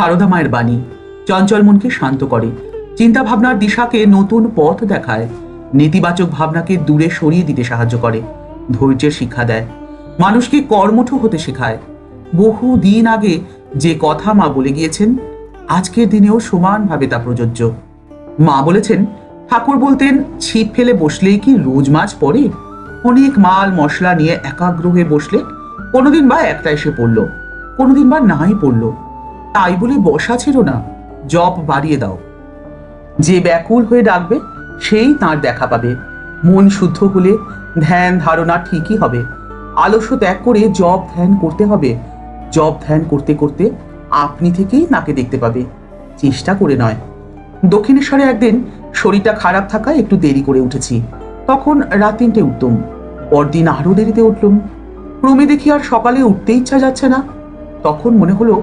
সারদা মায়ের বাণী। চঞ্চল মনকে শান্ত করে। চিন্তা ভাবনার দিশাকে নতুন পথ দেখায়। নেতিবাচক ভাবনাকে দূরে সরিয়ে দিতে সাহায্য করে। ধৈর্যের শিক্ষা দেয়। মানুষকে কর্মঠ হতে শেখায়। বহু দিন আগে যে কথা মা বলে গিয়েছেন, আজকের দিনেও সমানভাবে তা প্রযোজ্য। মা বলেছেন, ঠাকুর বলতেন, ছিপ ফেলে বসলেই কি রোজ মাছ পড়ে? অনেক মাল মশলা নিয়ে একাগ্র হয়ে বসলে কোনোদিন বা একটা এসে পড়ল, কোনোদিন বা নাই পড়ল। তাই বলে বসা ছিল না। জব বাড়িয়ে দাও। যে ব্যাকুল হয়ে ডাকবে, সেই তার দেখা পাবে। মন শুদ্ধ হলে ধ্যান ধারণা ঠিকই হবে। আলস্য ত্যাগ করে জব ধ্যান করতে হবে। জব ধ্যান করতে করতে আপনি থেকেই নাকে দেখতে পাবে। চেষ্টা করে নয়। দক্ষিণেশ্বরে একদিন শরীরটা খারাপ থাকায় একটু দেরি করে উঠেছি। তখন রাত তিনটে উঠতুম পরদিন আরও দেরিতে উঠলুম। ক্রমে দেখি আর সকালে উঠতে ইচ্ছা যাচ্ছে না। তখন মনে হলো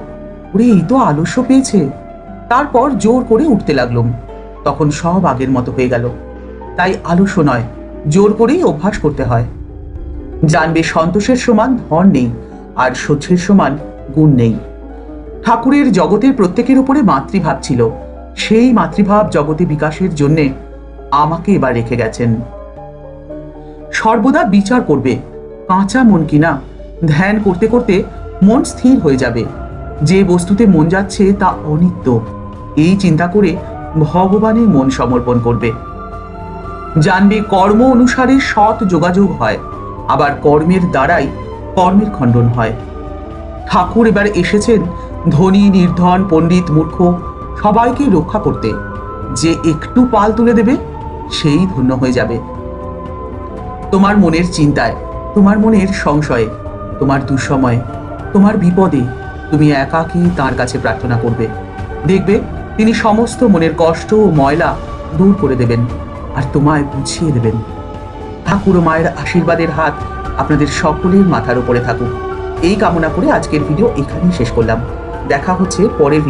ওরে, এই তো আলস্য পেয়েছে। তারপর জোর করে উঠতে লাগলুম তখন সব আগের মতো হয়ে গেল। তাই আলস্য নয়, জোর করেই অভ্যাস করতে হয়। জানবে সন্তোষের সমান ধন নেই, আর সহ্যের সমান গুণ নেই। ঠাকুরের জগতের প্রত্যেকের উপরে মাতৃভাব ছিল। সেই মাতৃভাব জগতে বিকাশের জন্যে আমাকে এবার রেখে গেছেন। সর্বদা বিচার করবে। কাঁচা মন কিনা, ধ্যান করতে করতে মন স্থির হয়ে যাবে। যে বস্তুতে মন যাচ্ছে তা অনিত্য। এই চিন্তা করে ভগবানে মন সমর্পণ করবে। জানবে কর্ম অনুসারে সৎ যোগাযোগ হয়, আবার কর্মের দ্বারাই কর্মের খণ্ডন হয়। ঠাকুর এবার এসেছেন ধনী, নির্ধন, পণ্ডিত, মূর্খ, সবাইকে রক্ষা করতে। যে একটু পাল তুলে দেবে, সেই ধন্য হয়ে যাবে। তোমার মনের চিন্তায়, তোমার মনের সংশয়ে, তোমার দুঃসময়ে, তোমার বিপদে তুমি একাকী তার কাছে প্রার্থনা করবে। দেখবে, তিনি সমস্ত মনের কষ্ট ও ময়লা দূর করে দেবেন আর তোমায় বুঝিয়ে দেবেন। ঠাকুর মায়ের আশীর্বাদের হাত আপনাদের সকলের মাথার উপরে থাকুক। এই কামনা করে আজকের ভিডিও এখানেই শেষ করলাম। দেখা হচ্ছে পরের ভিডিও